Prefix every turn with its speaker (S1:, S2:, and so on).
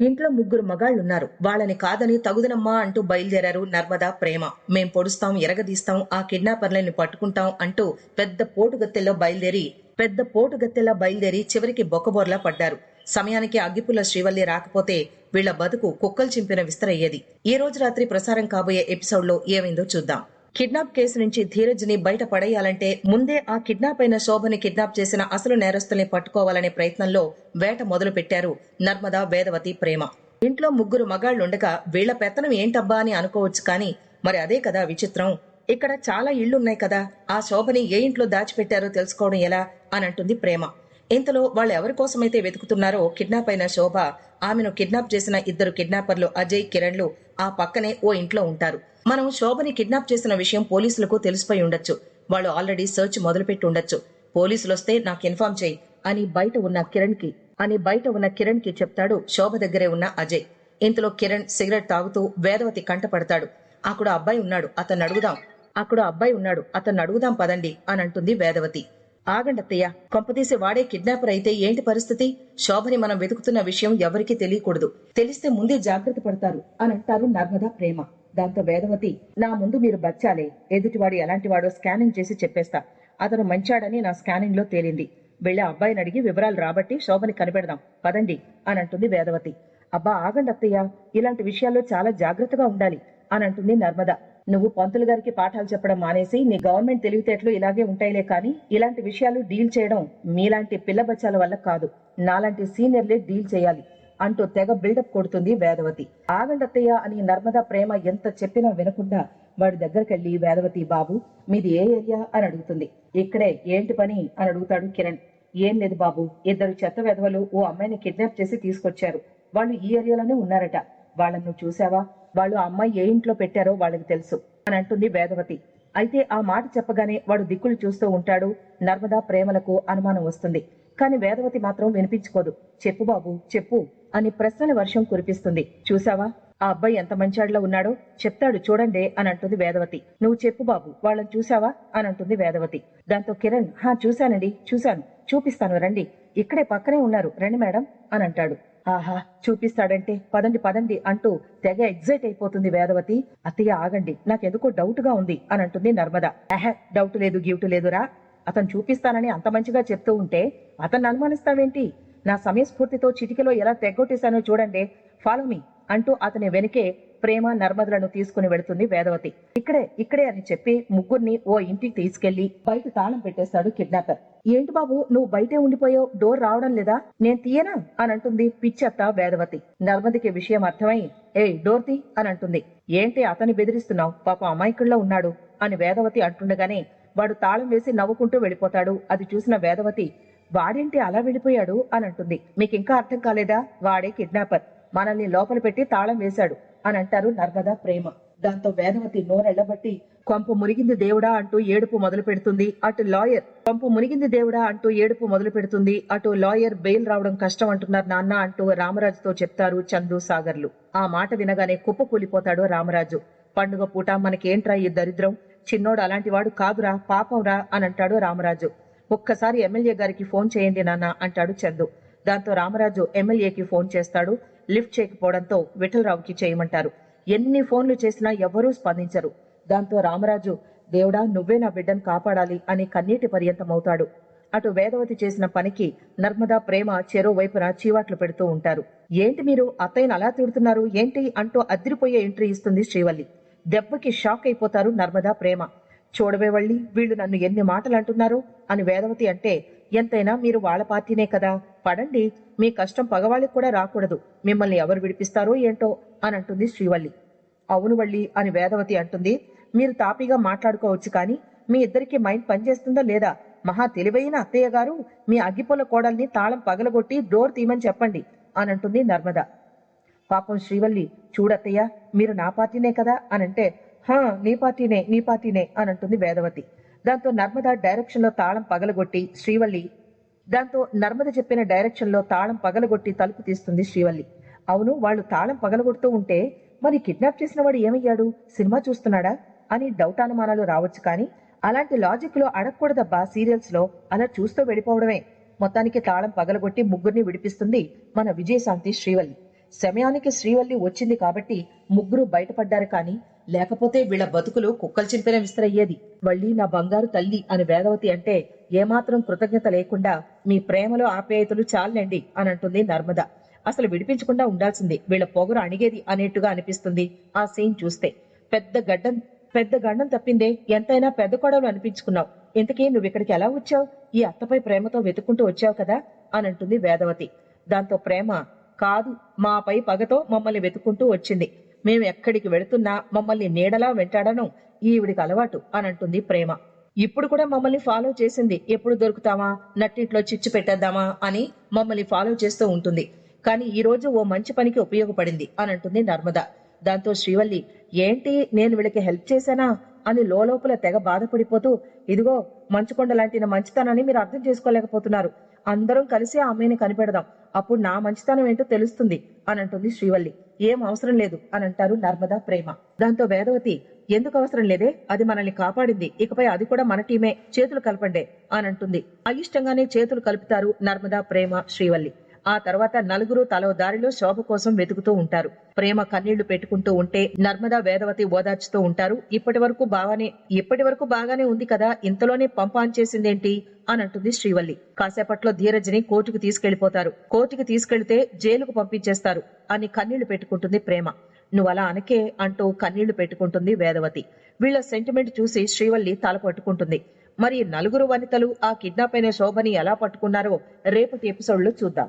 S1: ఇంట్లో ముగ్గురు మగాళ్ళున్నారు వాళ్ళని కాదని తగుదనమ్మా అంటూ బయలుదేరారు నర్మదా ప్రేమ. మేం పొడుస్తాం ఎరగదీస్తాం ఆ కిడ్నాపర్లని పట్టుకుంటాం అంటూ పెద్ద పోటుగత్తెల్లో బయలుదేరి పెద్ద పోటుగత్తెలా బయలుదేరి చివరికి బొక్కబోర్లా పడ్డారు. సమయానికి అగ్గిపుల్ల శ్రీవల్లి రాకపోతే వీళ్ళ బతుకు కుక్కలు చింపిన విస్తరయ్యేది. ఈ రోజు రాత్రి ప్రసారం కాబోయే ఎపిసోడ్లో ఏమైందో చూద్దాం. కిడ్నాప్ కేసు నుంచి ధీరజ్ని బయట పడేయాలంటే ముందే ఆ కిడ్నాప్ అయిన శోభని కిడ్నాప్ చేసిన అసలు నేరస్తుల్ని పట్టుకోవాలనే ప్రయత్నంలో వేట మొదలు పెట్టారు నర్మదా వేదవతి ప్రేమ. ఇంట్లో ముగ్గురు మగాళ్ళుండగా వీళ్ళ పెత్తనం ఏంటబ్బా అని అనుకోవచ్చు కానీ మరి అదే కదా విచిత్రం. ఇక్కడ చాలా ఇళ్ళున్నాయి కదా ఆ శోభని ఏ ఇంట్లో దాచిపెట్టారో తెలుసుకోవడం ఎలా అని అంటుంది ప్రేమ. ఇంతలో వాళ్ళు ఎవరి కోసమైతే వెతుకుతున్నారో కిడ్నాప్ అయిన శోభ ఆమెను కిడ్నాప్ చేసిన ఇద్దరు కిడ్నాపర్లు అజయ్ కిరణ్లు ఆ పక్కనే ఓ ఇంట్లో ఉంటారు. మనం శోభని కిడ్నాప్ చేసిన విషయం పోలీసులకు తెలిసిపోయి ఉండొచ్చు. వాళ్ళు ఆల్రెడీ సెర్చ్ మొదలుపెట్టి ఉండొచ్చు. పోలీసులు వస్తే నాకు ఇన్ఫార్మ్ చేయి అని బయట ఉన్న కిరణ్కి అని బయట ఉన్న కిరణ్కి చెప్తాడు శోభ దగ్గరే ఉన్న అజయ్. ఇంతలో కిరణ్ సిగరెట్ తాగుతూ వేదవతి కంట పడతాడు అక్కడ అబ్బాయి ఉన్నాడు అతను అడుగుదాం. అక్కడ అబ్బాయి ఉన్నాడు అతను అడుగుదాం పదండి అని అంటుంది వేదవతి. ఆగండత్తయ్య కొంపదీసి వాడే కిడ్నాపర్ అయితే ఏంటి పరిస్థితి? శోభని మనం వెతుకుతున్న విషయం ఎవరికీ తెలియకూడదు. తెలిస్తే ముందే జాగ్రత్త పడతారు అని అంటారు నర్మదా ప్రేమ. దాంతో వేదవతి నా ముందు మీరు బచ్చాలే. ఎదుటివాడు ఎలాంటి వాడో స్కానింగ్ చేసి చెప్పేస్తా. అతను మంచాడని నా స్కానింగ్లో తేలింది. వెళ్ళి అబ్బాయిని అడిగి వివరాలు రాబట్టి శోభని కనిపెడదాం. పదండి అని అంటుంది వేదవతి. అబ్బా ఆగండి అత్తయ్య. ఇలాంటి విషయాల్లో చాలా జాగ్రత్తగా ఉండాలి అని అంటుంది నర్మద. నువ్వు పంతులు గారికి పాఠాలు చెప్పడం మానేసి నీ గవర్నమెంట్ తెలివితేటలు ఇలాగే ఉంటాయిలే కానీ ఇలాంటి విషయాలు డీల్ చేయడం మీలాంటి పిల్ల బచ్చాల వల్ల కాదు. నాలాంటి సీనియర్లే డీల్ చేయాలి. అంటూ తెగ బిల్డప్ కొడుతుంది వేదవతి. ఆగండత్తయ్య అని నర్మదా ప్రేమ ఎంత చెప్పినా వినకుండా వాడి దగ్గరకెళ్ళి వేదవతి బాబు మీది ఏ ఏరియా? అని అడుగుతుంది. ఇక్కడే ఏంటి పని? అని అడుగుతాడు కిరణ్. ఏం లేదు బాబు ఇద్దరు చెత్త వెధవలు ఓ అమ్మాయిని కిడ్నాప్ చేసి తీసుకొచ్చారు. వాళ్ళు ఈ ఏరియాలోనే ఉన్నారట. వాళ్ళను చూసావా వాళ్ళు ఆ అమ్మాయి ఏ ఇంట్లో పెట్టారో వాళ్ళకి తెలుసు. అని అంటుంది వేదవతి. అయితే ఆ మాట చెప్పగానే వాడు దిక్కులు చూస్తూ ఉంటాడు. నర్మదా ప్రేమలకు అనుమానం వస్తుంది. కాని వేదవతి మాత్రం వినిపించుకోదు. చెప్పు బాబు చెప్పు అని ప్రశ్నల వర్షం కురిపిస్తుంది. చూసావా ఆ అబ్బాయి ఎంత మంచాడిలో ఉన్నాడో? చెప్తాడు చూడండి అని అంటుంది వేదవతి. నువ్వు చెప్పు బాబు వాళ్ళని చూసావా అని అంటుంది వేదవతి. దాంతో కిరణ్ హా చూశానండి చూశాను. చూపిస్తాను రండి. ఇక్కడే పక్కనే ఉన్నారు. రండి మేడం అని అంటాడు. ఆహా చూపిస్తాడంటే పదండి పదండి అంటూ తెగ ఎగ్జైట్ అయిపోతుంది వేదవతి. అత్తయ్య ఆగండి నాకెందుకో డౌట్గా ఉంది అని అంటుంది నర్మద. అహ డౌట్ లేదు గిఫ్ట్ లేదురా. అతను చూపిస్తానని అంత మంచిగా చెప్తూ ఉంటే అతన్ని అనుమానిస్తావేంటి? నా సమయస్ఫూర్తితో చిటికలో ఎలా తెగ్గొట్టేశానో చూడండి. ఫాలో మీ అంటూ అతని వెనుకే ప్రేమ నర్మదలను తీసుకుని వెళుతుంది వేదవతి. ఇక్కడే ఇక్కడే అని చెప్పి ముగ్గురిని ఓ ఇంటికి తీసుకెళ్ళి బయట తాళం పెట్టేస్తాడు కిడ్నాపర్. ఏంటి బాబు నువ్వు బయటే ఉండిపోయావు? డోర్ రావడం లేదా? నేను తీయనా? అని అంటుంది పిచ్చత్త వేదవతి. నర్మదికి విషయం అర్థమై ఏయ్ డోర్ తీ అని అంటుంది. ఏంటి అతన్ని బెదిరిస్తున్నావు? పాప అమాయకుల్లో ఉన్నాడు అని వేదవతి అంటుండగానే వాడు తాళం వేసి నవ్వుకుంటూ వెళ్ళిపోతాడు. అది చూసిన వేదవతి వాడేంటి అలా వెళ్ళిపోయాడు? అని అంటుంది. మీకు ఇంకా అర్థం కాలేదా? వాడే కిడ్నాపర్. మనల్ని లోపల పెట్టి తాళం వేశాడు. అని అంటారు నర్మదా ప్రేమ. దాంతో వేదవతి నోరెళ్ళబట్టి కొంపు మునిగింది దేవుడా అంటూ ఏడుపు మొదలు పెడుతుంది. అటు లాయర్ కొంపు మునిగింది దేవుడా అంటూ ఏడుపు మొదలు పెడుతుంది. అటు లాయర్ బెయిల్ రావడం కష్టం అంటున్నారు నాన్న అంటూ రామరాజుతో చెప్తారు చందు సాగర్లు. ఆ మాట వినగానే కుప్ప కూలిపోతాడు రామరాజు. పండుగ పూట మనకేంట్రా ఈ దరిద్రం? చిన్నోడు అలాంటి వాడు కాదురా పాపంరా అని అంటాడు రామరాజు. ఒక్కసారి ఎమ్మెల్యే గారికి ఫోన్ చేయండి నాన్న అంటాడు చందు. దాంతో రామరాజు ఎమ్మెల్యేకి ఫోన్ చేస్తాడు. లిఫ్ట్ చేయకపోవడంతో విఠలరావుకి చేయమంటారు. ఎన్ని ఫోన్లు చేసినా ఎవరూ స్పందించరు. దాంతో రామరాజు దేవుడా నువ్వే నా బిడ్డను కాపాడాలి అని కన్నీటి పర్యంతమవుతాడు అటు వేదవతి చేసిన పనికి నర్మదా ప్రేమ చెరో వైపున చీవాట్లు పెడుతూ ఉంటారు. ఏంటి మీరు? అత్తయ్యను అలా తిడుతున్నారు? ఏంటి? అంటూ అదిరిపోయే ఎంట్రీ ఇస్తుంది శ్రీవల్లి. దెబ్బకి షాక్ అయిపోతారు నర్మదా ప్రేమ. చూడవే వళ్ళి వీళ్ళు నన్ను ఎన్ని మాటలు అంటున్నారు అని వేదవతి అంటే ఎంతైనా మీరు వాళ్ళ పార్టీనే కదా. పడండి మీ కష్టం పగవాళ్ళకి కూడా రాకూడదు. మిమ్మల్ని ఎవరు విడిపిస్తారో ఏంటో అని అంటుంది శ్రీవల్లి. అవును వల్లి అని వేదవతి అంటుంది. మీరు తాపీగా మాట్లాడుకోవచ్చు కానీ మీ ఇద్దరికి మైండ్ పనిచేస్తుందా లేదా? మహా తెలివైన అత్తయ్య గారు మీ అగ్గిపొల కోడల్ని తాళం పగలగొట్టి డోర్ తీయమని చెప్పండి అని అంటుంది నర్మదా. పాపం శ్రీవల్లి చూడత్తయ్య మీరు నా పార్టీనే కదా? అని అంటే హా నీ పార్టీనే నీ పార్టీనే అని అంటుంది వేదవతి. దాంతో నర్మద డైరెక్షన్లో తాళం పగలగొట్టి శ్రీవల్లి దాంతో నర్మద చెప్పిన డైరెక్షన్లో తాళం పగలగొట్టి తలుపు తీస్తుంది శ్రీవల్లి. అవును వాళ్ళు తాళం పగలగొడుతూ ఉంటే మరి కిడ్నాప్ చేసిన వాడు ఏమయ్యాడు? సినిమా చూస్తున్నాడా? అని డౌట్ అనుమానాలు రావచ్చు కానీ అలాంటి లాజిక్లో అడగకూడదబ్బా సీరియల్స్లో అలా చూస్తూ వెళ్ళిపోవడమే. మొత్తానికి తాళం పగలగొట్టి ముగ్గురిని విడిపిస్తుంది మన విజయశాంతి శ్రీవల్లి. సమయానికి శ్రీవల్లి వచ్చింది కాబట్టి ముగ్గురు బయటపడ్డారు కానీ లేకపోతే వీళ్ళ బతుకులు కుక్కలు చింపిన విస్తరయ్యేది వళ్ళీ నా బంగారు తల్లి అని వేదవతి అంటే ఏమాత్రం కృతజ్ఞత లేకుండా మీ ప్రేమలో ఆప్యాయతలు చాలండి అని అంటుంది నర్మద. అసలు విడిపించకుండా ఉండాల్సింది వీళ్ళ పొగరు అణిగేది అనేట్టుగా అనిపిస్తుంది ఆ సీన్ చూస్తే. పెద్ద గడ్డం పెద్ద గండం తప్పిందే ఎంతైనా పెద్ద కొడవలు అనిపించుకున్నావు. ఇంతకీ నువ్వు ఇక్కడికి ఎలా వచ్చావు? ఈ అత్తపై ప్రేమతో వెతుక్కుంటూ వచ్చావు కదా అని అంటుంది వేదవతి. దాంతో ప్రేమ కాదు మాపై పగతో మమ్మల్ని వెతుక్కుంటూ వచ్చింది. మేము ఎక్కడికి వెళుతున్నా మమ్మల్ని నీడలా వెంటాడను. ఈవిడికి అలవాటు అనంటుంది ప్రేమ. ఇప్పుడు కూడా మమ్మల్ని ఫాలో చేసింది. ఎప్పుడు దొరుకుతామా? నట్టింట్లో చిచ్చు పెట్టేద్దామా? అని మమ్మల్ని ఫాలో చేస్తూ ఉంటుంది. కానీ ఈ రోజు ఓ మంచి పనికి ఉపయోగపడింది అనంటుంది నర్మద. దాంతో శ్రీవల్లి ఏంటి? నేను వీళ్ళకి హెల్ప్ చేశానా? అని లోపల తెగ బాధపడిపోతూ ఇదిగో మంచుకొండ లాంటి నా మంచితనాన్ని మీరు అర్థం చేసుకోలేకపోతున్నారు. అందరం కలిసి ఆ అమ్మాయిని కనిపెడదాం. అప్పుడు నా మంచితనం ఏంటో తెలుస్తుంది అని అంటుంది శ్రీవల్లి. ఏం అవసరం లేదు అని అంటారు నర్మదా ప్రేమ. దాంతో వేదవతి ఎందుకు అవసరం లేదే? అది మనల్ని కాపాడింది. ఇకపై అది కూడా మన టీమే. చేతులు కలపండే అని అంటుంది. అయిష్టంగానే చేతులు కలుపుతారు నర్మదా ప్రేమ శ్రీవల్లి. ఆ తర్వాత నలుగురు తలో దారిలో శోభ కోసం వెతుకుతూ ఉంటారు. ప్రేమ కన్నీళ్ళు పెట్టుకుంటూ ఉంటే నర్మదా వేదవతి ఓదార్చుతూ ఉంటారు. ఇప్పటి వరకు బాగానే ఇప్పటి వరకు బాగానే ఉంది కదా ఇంతలోనే పంపాన్ చేసిందేంటి? అని అంటుంది శ్రీవల్లి. కాసేపట్లో ధీరజ్ని కోర్టుకు తీసుకెళ్ళిపోతారు కోర్టుకు తీసుకెళ్తే జైలుకు పంపించేస్తారు అని కన్నీళ్ళు పెట్టుకుంటుంది ప్రేమ. నువ్వు అలా అనకే అంటూ కన్నీళ్ళు పెట్టుకుంటుంది వేదవతి. వీళ్ళ సెంటిమెంట్ చూసి శ్రీవల్లి తల పట్టుకుంటుంది. మరి నలుగురు వనితలు ఆ కిడ్నాప్ అయిన శోభని ఎలా పట్టుకున్నారో రేపటి ఎపిసోడ్లో చూద్దాం.